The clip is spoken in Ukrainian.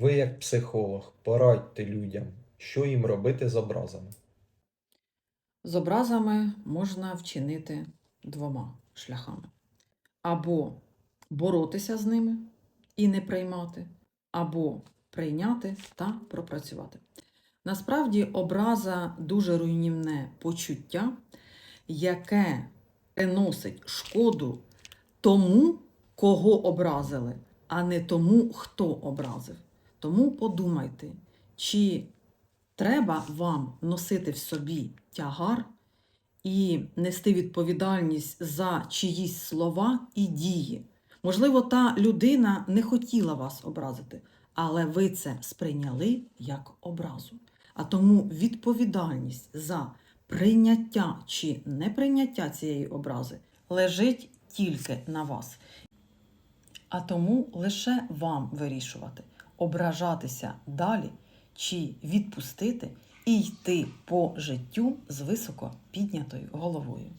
Ви, як психолог, порадьте людям, що їм робити з образами. З образами можна вчинити двома шляхами: або боротися з ними і не приймати, або прийняти та пропрацювати. Насправді, образа дуже руйнівне почуття, яке приносить шкоду тому, кого образили, а не тому, хто образив. Тому подумайте, чи треба вам носити в собі тягар і нести відповідальність за чиїсь слова і дії. Можливо, та людина не хотіла вас образити, але ви це сприйняли як образу. А тому відповідальність за прийняття чи неприйняття цієї образи лежить тільки на вас. А тому лише вам вирішувати, ображатися далі чи відпустити і йти по життю з високо піднятою головою.